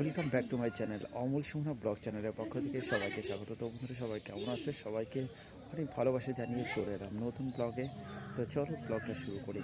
Welcome back to my channel Amal Somna blog চ্যানেলের পক্ষ থেকে সবাইকে স্বাগত। তো বন্ধুরা, সবাই কেমন আছে? সবাইকে অনেক ভালোবাসা জানিয়ে চলে এলাম নতুন ব্লগে তো চলো ব্লগটা শুরু করি।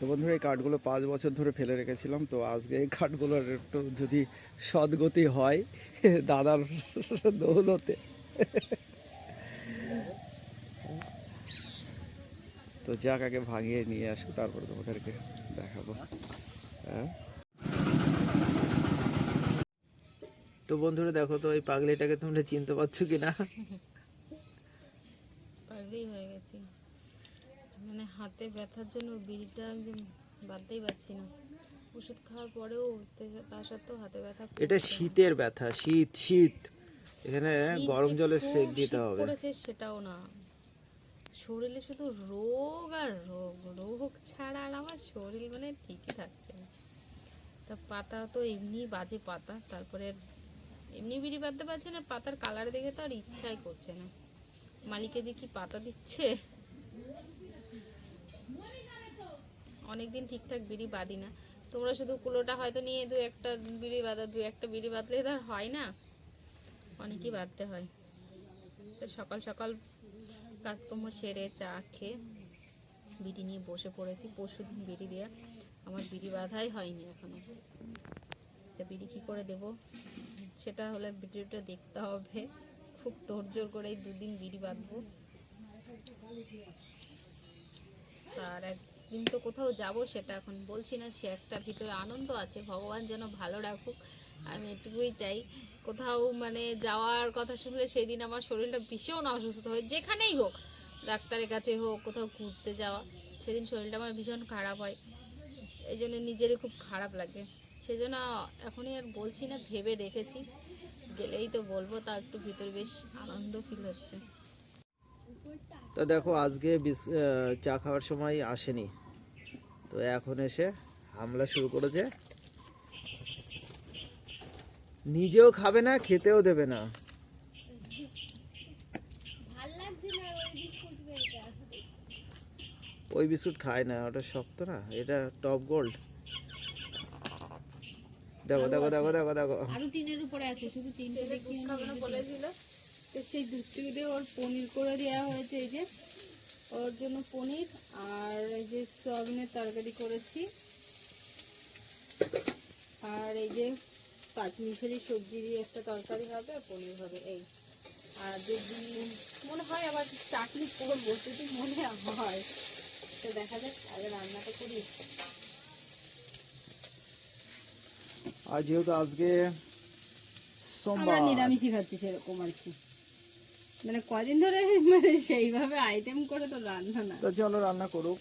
তো বন্ধুরা, এই কাঠগুলো পাঁচ বছর ধরে ফেলে রেখেছিলাম, তো আজকে এই কাঠগুলোর একটু যদি সদ্গতি হয়, দাদার দৌলতে। তো যাক, আগে ভাঙিয়ে নিয়ে আসব, তারপরে তোমাদেরকে দেখাবো। হ্যাঁ? তো বন্ধুরা, দেখো তো, এই পাগলিটাকে তোমরা চিনতে পারছ কি না পাগলি হয়ে গেছি। মানে হাতে ব্যথার জন্য বিড়িটা বাদতেই পারছি না। ওষুধ খাওয়ার পরেও তে- সত্ত্বেও হাতে ব্যথা এটা শীতের ব্যথা শীত শীত। এখানে গরম জলে সেক দিতে হবে। সেটাও না। শরীরে শুধু রোগ আর রোগ রোগ ছাড়া আর আমার শরীর মানে ঠিকই থাকছে না। তা পাতা তো এমনি বাজে পাতা তারপরে এমনি বিড়ি বাঁধতে পারছে না পাতার কালার দেখে তো আর ইচ্ছাই করছে না। মালিকে যে কি পাতা দিচ্ছে? অনেকদিন ঠিকঠাক বিড়ি বাঁধি না। তোমরা শুধু কুলোটা হয়তো নিয়ে দু একটা বিড়ি বাঁধা, দু একটা বিড়ি বাঁধলে তো আর হয় না। অনেকই বাঁধতে হয়। তো সকাল সকাল কাজকর্ম সেরে চা খেয়ে বিড়ি নিয়ে বসে পড়েছি। পরশু দিন বিড়ি দিয়ে। আমার বিড়ি বাঁধাই হয়নি এখনও। তা বিড়ি কী করে দেব? সেটা হলে ভিডিওটা দেখতে হবে। খুব তোড়জোড় করে দুদিন বিড়ি বাঁধবো। তার একদিন তো কোথাও যাব সেটা এখন বলছি না, সে একটা ভিতরে আনন্দ আছে, ভগবান যেন ভালো রাখুক। আমি এটুকুই চাই, কোথাও মানে যাওয়ার কথা শুনলে সেদিন আমার শরীরটা ভীষণ অসুস্থ হয়, যেখানেই হোক, ডাক্তারের কাছে হোক, কোথাও ঘুরতে যাওয়া, সেদিন শরীরটা আমার ভীষণ খারাপ হয়। এই জন্য নিজেরই খুব খারাপ লাগে। সেজন্য এখনই আর বলছি না, ভেবে রেখেছি। গেলেই তো বলব তা একটু ভিতরে বেশ আনন্দ ফিল হচ্ছে। তো দেখো আজকে বিস- চা খাওয়ার সময় আসেনি। তো এখন এসে হামলা শুরু করেছে। নিজেও খাবে না খেতেও দেবে না। ওই বিস্কুট খায় না ওটা শক্ত না এটা টপ গোল্ড। দেখো দেখো দেখো দেখো দেখো। আরও টিনের উপরে আছে শুধু তিনটে বলেছিল? তো সেই দুধটুকু দিয়ে ওর পনির করে দেওয়া হয়েছে এই যে। ওর জন্য পনির আর এই যে সয়াবিনের তরকারি করেছি। আর এই যে পাঁচমিশালি সবজি দিয়ে একটা তরকারি হবে আর পনির হবে এই। আর যদি মনে হয় আবার চাটনি করব যদি মনে হয় তো দেখা যাক আগে রান্নাটা করি। আর যেহেতু আজকে সোমবার নিরামিষই খাচ্ছি সেরকম আর কি। মানে কদিন ধরে মানে সেইভাবে আইটেম করে তো রান্না না। তো চলো রান্না করুক।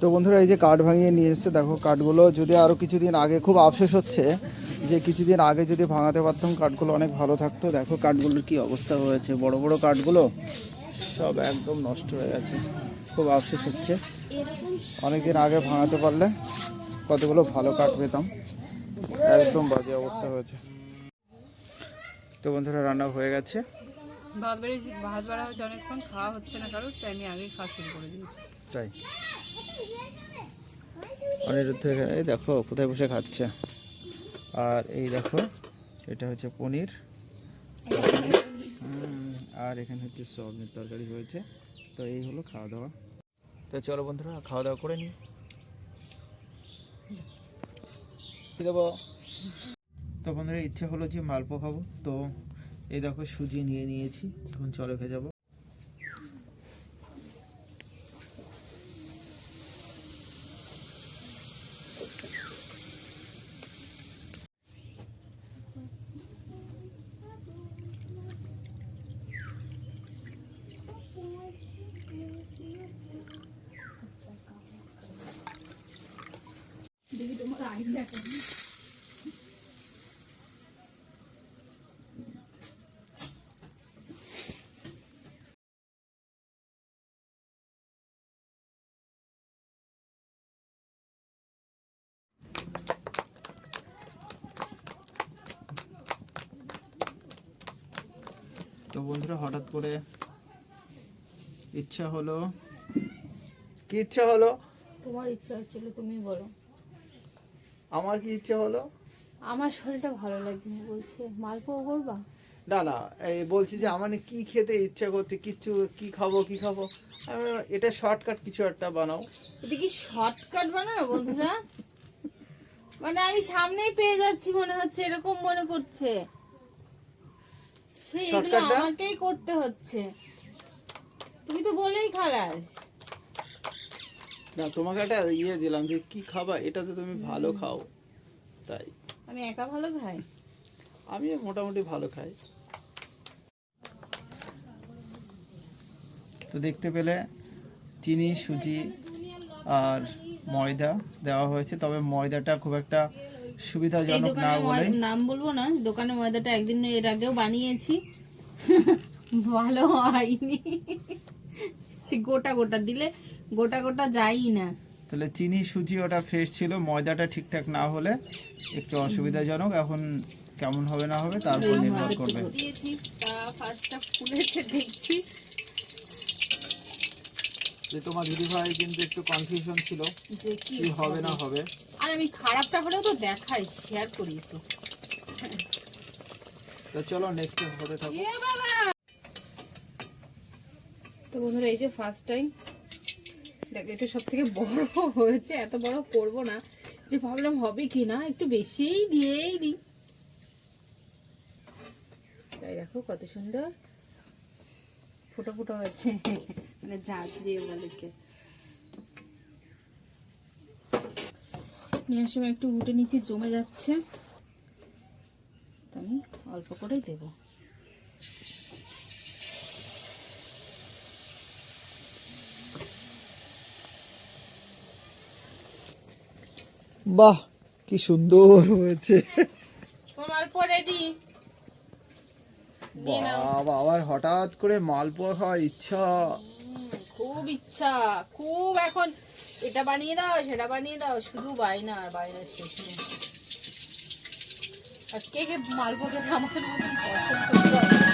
তো বন্ধুরা, এই যে কাঠ ভাঙিয়ে নিয়ে এসছে, দেখো কাঠগুলো যদি আরও কিছুদিন আগে খুব আফসোস হচ্ছে যে কিছুদিন আগে যদি ভাঙাতে পারতাম, কাঠগুলো অনেক ভালো থাকতো। দেখো কাঠগুলোর কি অবস্থা হয়েছে। বড় বড় কাঠগুলো সব একদম নষ্ট হয়ে গেছে। খুব আফসোস হচ্ছে। অনেকদিন আগে ভাঙাতে পারলে কতগুলো ভালো কাঠ পেতাম। একদম বাজে অবস্থা হয়েছে। তো বন্ধুরা রান্না হয়ে গেছে। ভাত বেড়ে ভাত বাড়া হচ্ছে অনেকক্ষণ খাওয়া হচ্ছে না কারোর তাই আমি আগেই খাওয়া শুরু করে দিয়েছি। তাই। অনিরুদ্ধ এখানে এই দেখো কোথায় বসে খাচ্ছে। আর এই দেখো এটা হচ্ছে পনির। আর এখানে হচ্ছে সয়াবিনের তরকারি হয়েছে তো এই হলো খাওয়া দাওয়া। তো চলো বন্ধুরা খাওয়া দাওয়া করে নিই। দেবো? তো বন্ধুরা ইচ্ছে হলো যে মালপো খাব। তো এই দেখো সুজি নিয়ে নিয়েছি, এখন চলে খেয়ে যাব দেখি তোমার আইডিয়া কেমন তো বন্ধুরা হঠাৎ করে ইচ্ছা হলো কি ইচ্ছা হলো? তোমার ইচ্ছা হচ্ছিল তুমি বলো। আমার কি ইচ্ছা হলো? আমার শরীরটা ভালো লাগছে না বলছে। মালপোয়া করবা? না না এই বলছি যে আমার কি খেতে ইচ্ছা করছে কিচ্ছু কি খাব কি খাব? আমি এটা শর্টকাট কিছু একটা বানাও। এটা কি শর্টকাট বানানো বন্ধুরা? মানে আমি সামনেই পেয়ে যাচ্ছি মনে হচ্ছে এরকম মনে করছে। আমাকেই করতে হচ্ছে। তুমি তো বলেই খালাস। না তোমাকে একটা ইয়ে দিলাম যে কি খাবা? এটা তো তুমি ভালো খাও। তাই। আমি একা ভালো খাই? আমি মোটামুটি ভালো খাই। তো দেখতে পেলে চিনি সুজি আর ময়দা দেওয়া হয়েছে। তবে ময়দাটা খুব একটা সুবিধাজনক না বলে নাম বলব না দোকানের ময়দাটা একদিন এর আগেও বানিয়েছি। ভালো হয়নি। সে গোটা গোটা দিলে গোটা গোটা যাই না। তাহলে চিনি সুজি ওটা ফ্রেশ ছিল ময়দাটা ঠিকঠাক না হলে একটু অসুবিধাজনক এখন কেমন হবে না হবে তারপর নির্ভর করবে। দিয়েছি ফার্স্টটা ফুলেছে দেখছি। যে তোমার কিন্তু একটু কনফিউশন ছিল যে কি হবে না হবে? আর আমি খারাপটা হলেও তো দেখাই শেয়ার করি একটু। তো চলো নেক্সট হতে থাকো। তো বন্ধুরা এই যে ফার্স্ট টাইম দেখ এটা সব থেকে বড় হয়েছে এত বড় করব না। যে ভাবলাম হবে কি না একটু বেশিই দিয়েই দিই। তাই দেখো কত সুন্দর। ফুটো ফুটো হয়েছে। মানে দিয়ে বলেকে নেওয়ার সময় একটু উঠে নিচে জমে যাচ্ছে। তো আমি অল্প করেই দেবো। বাহ কি সুন্দর হয়েছে তোমার অল্প রেডি নিয়ে নাও। বাবা আবার হঠাৎ করে মালপোয়া খাওয়ার ইচ্ছা। খুব ইচ্ছা। খুব এখন। এটা বানিয়ে দাও সেটা বানিয়ে দাও। শুধু বাইনা আর বাইনার শেষ নেই। আর কে কে মালপো খেতে আমাদের মতন পছন্দ?